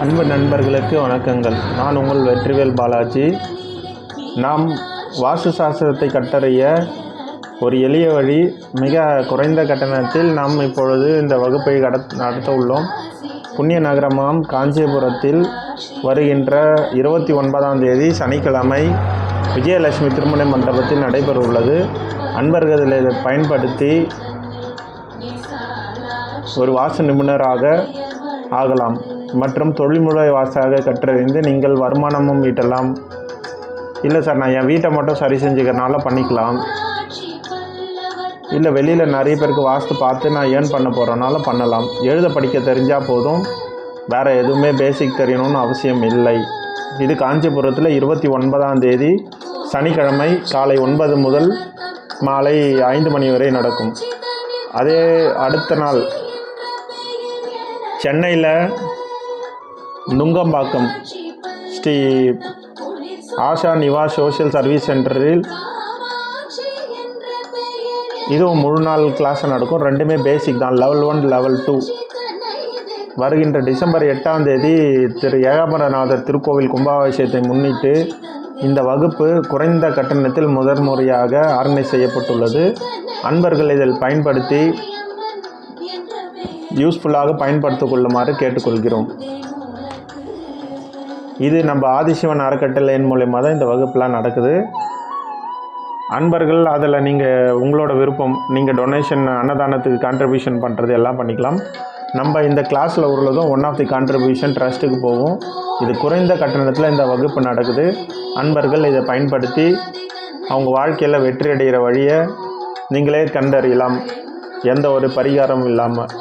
அன்பு நண்பர்களுக்கு வணக்கங்கள். நான் உங்கள் வெற்றிவேல் பாலாஜி. நாம் வாஸ்து சாஸ்திரத்தை கட்டறிய ஒரு எளிய வழி மிக குறைந்த கட்டணத்தில் நாம் இப்பொழுது இந்த வகுப்பை கடத் நடத்த உள்ளோம் புண்ணிய நகரமாம் காஞ்சிபுரத்தில் வருகின்ற இருபத்தி ஒன்பதாம் தேதி சனிக்கிழமை விஜயலட்சுமி திருமண மண்டபத்தில் நடைபெற உள்ளது அன்பர்கள் இதை பயன்படுத்தி ஒரு வாச நிபுணராக ஆகலாம் மற்றும் தொழில்முறை வாசாக கற்றறிந்து நீங்கள் வருமானமும் ஈட்டலாம். இல்லை சார் நான் என் வீட்டை மட்டும் சரி செஞ்சுக்கிறனால பண்ணிக்கலாம். இல்லை வெளியில் நிறைய பேருக்கு வாஸ்து பார்த்து நான் ஏர்ன் பண்ண போகிறனால பண்ணலாம். எழுத படிக்க தெரிஞ்சால் போதும். வேறு எதுவுமே பேசிக் தெரியணும்னு அவசியம் இல்லை. இது காஞ்சிபுரத்தில் இருபத்தி ஒன்பதாம் தேதி சனிக்கிழமை காலை ஒன்பது முதல் மாலை ஐந்து மணி வரை நடக்கும். அதே அடுத்த நாள் சென்னையில் நுங்கம்பாக்கம் ஸ்ரீ ஆஷா நிவாஸ் சோஷியல் சர்வீஸ் சென்டரில் இதுவும் முழு நாள் கிளாஸ் நடக்கும். ரெண்டுமே பேசிக் தான். லெவல் ஒன் லெவல் டூ வருகின்ற டிசம்பர் எட்டாம் தேதி திரு ஏகாம்பரநாதர் திருக்கோவில் கும்பாபிஷேகத்தை முன்னிட்டு இந்த வகுப்பு குறைந்த கட்டணத்தில் முதன்முறையாக ஆர்கனைஸ் செய்யப்பட்டுள்ளது. அன்பர்கள் இதில் பயன்படுத்தி யூஸ்ஃபுல்லாக பயன்படுத்திக் கொள்ளுமாறு கேட்டுக்கொள்கிறோம். இது நம்ம ஆதிசிவன் அறக்கட்டளையின் மூலயமா தான் இந்த வகுப்பெலாம் நடக்குது. அன்பர்கள் அதில் நீங்கள் உங்களோட விருப்பம் நீங்கள் டொனேஷன் அன்னதானத்துக்கு கான்ட்ரிபியூஷன் பண்ணுறது எல்லாம் பண்ணிக்கலாம். நம்ம இந்த கிளாஸில் உள்ளதும் ஒன் ஆஃப் தி கான்ட்ரிபியூஷன் ட்ரஸ்ட்டுக்கு போகும். இது குறைந்த கட்டணத்தில் இந்த வகுப்பு நடக்குது. அன்பர்கள் இதை பயன்படுத்தி அவங்க வாழ்க்கையில் வெற்றி அடைகிற வழியை நீங்களே கண்டறியலாம். எந்த ஒரு பரிகாரமும் இல்லாமல்